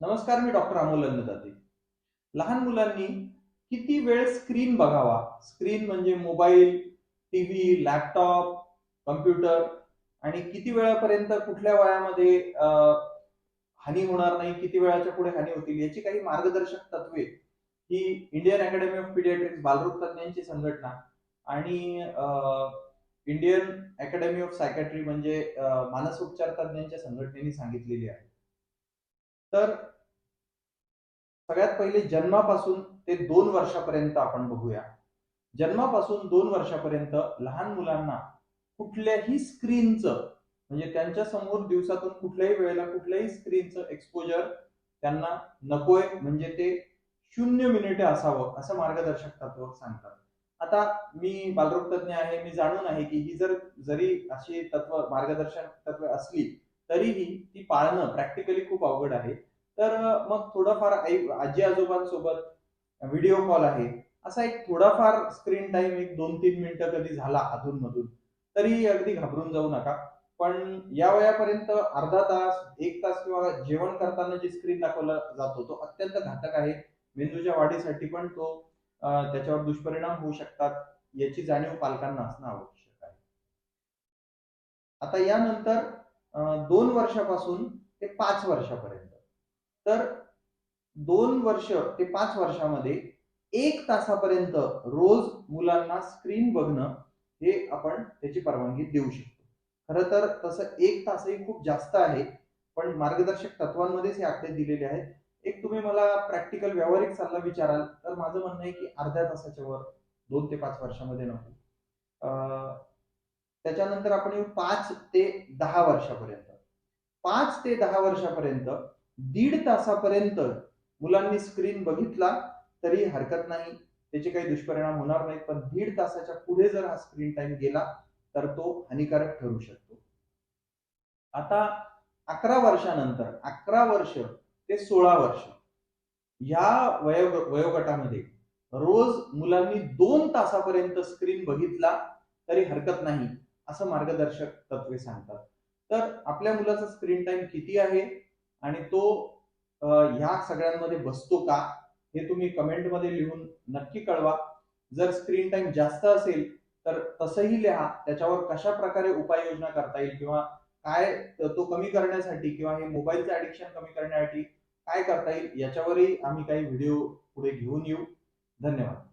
नमस्कार मी डॉक्टर अमोल अन्नदाते लहान मुलांनी किती वेळ स्क्रीन बघावा? स्क्रीन म्हणजे मोबाईल टीव्ही लॅपटॉप कम्प्युटर आणि किती वेळापर्यंत कुठल्या वयामध्ये हानी होणार नाही किती वेळाच्या पुढे हानी होतील याची काही मार्गदर्शक तत्वे ही इंडियन अकॅडमी ऑफ पिडियाट्रिक्स बालरोग तज्ञांची संघटना आणि इंडियन अकॅडमी ऑफ सायकॅट्री म्हणजे मानसोपचार तज्ञांच्या संघटनेने सांगितलेली आहे. तर सगळ्यात पहिले जन्मापासून ते दोन वर्षापर्यंत आपण बघूया. जन्मापासून दोन वर्षापर्यंत लहान मुलांना कुठल्याही स्क्रीनचं म्हणजे त्यांच्यासमोर दिवसातून कुठल्याही वेळेला कुठल्याही स्क्रीनचं एक्सपोजर त्यांना नकोय म्हणजे ते शून्य मिनिटे असावं असं मार्गदर्शक तत्व सांगतात. आता मी बालरोगतज्ञ आहे मी जाणून आहे की ही जर जरी अशी तत्व मार्गदर्शक तत्व असली तरीही ती पाळणं प्रॅक्टिकली खूप अवघड आहे. तर मग थोडंफार आई आजी आजोबांसोबत व्हिडिओ कॉल आहे. असा एक थोडाफार स्क्रीन टाइम एक दोन तीन मिनिटं कधी झाला अधून मधून तरी अगदी घाबरून जाऊ नका. पण या वयापर्यंत अर्धा तास एक तास किंवा जेवण करताना जी स्क्रीन दाखवला जातो तो अत्यंत घातक आहे. मेंदूच्या वाढीसाठी पण तो त्याच्यावर दुष्परिणाम होऊ शकतात याची जाणीव पालकांना असणं आवश्यक आहे. आता यानंतर दोन वर्षापासून ते पाच वर्षापर्यंत. तर दोन वर्ष ते पाच वर्षामध्ये एक तासापर्यंत रोज मुलांना स्क्रीन बघणं हे आपण त्याची परवानगी देऊ शकतो. खरं तर तसं एक तासही खूप जास्त आहे पण मार्गदर्शक तत्वांमध्येच हे आकडे दिलेले आहेत. एक तुम्ही मला प्रॅक्टिकल व्यावहारिक सल्ला विचाराल तर माझं म्हणणं आहे की अर्ध्या तासाच्या वर दोन ते पाच वर्षामध्ये नको. त्याच्यानंतर आपण येऊ पाच ते दहा वर्षापर्यंत. पाच ते दहा वर्षापर्यंत दीड तासापर्यंत मुलांनी स्क्रीन बघितला तरी हरकत नाही. त्याचे काही दुष्परिणाम होणार नाहीत पण दीड तासाच्या पुढे जर हा स्क्रीन टाइम गेला तर तो हानिकारक ठरू शकतो. आता अकरा वर्षानंतर अकरा वर्ष ते सोळा वर्ष या वयो वयोगटामध्ये रोज मुलांनी दोन तासापर्यंत स्क्रीन बघितला तरी हरकत नाही. असं मार्गदर्शक तत्वे सांगतात. तर आपल्या मुलाचा स्क्रीन टाइम किती आहे? आणि तो ह्या सगळ्यांमध्ये बसतो का? हे तुम्ही कमेंटमध्ये लिहून नक्की कळवा. जर स्क्रीन टाइम जास्त असेल तर तसंही लिहा. त्याच्यावर कशा प्रकारे उपाययोजना करता येईल? किंवा काय तो कमी करण्यासाठी किंवा हे मोबाईलचं ऍडिक्शन कमी करण्यासाठी काय करता येईल? याच्यावरही आम्ही काही व्हिडिओ पुढे घेऊन येऊ. धन्यवाद.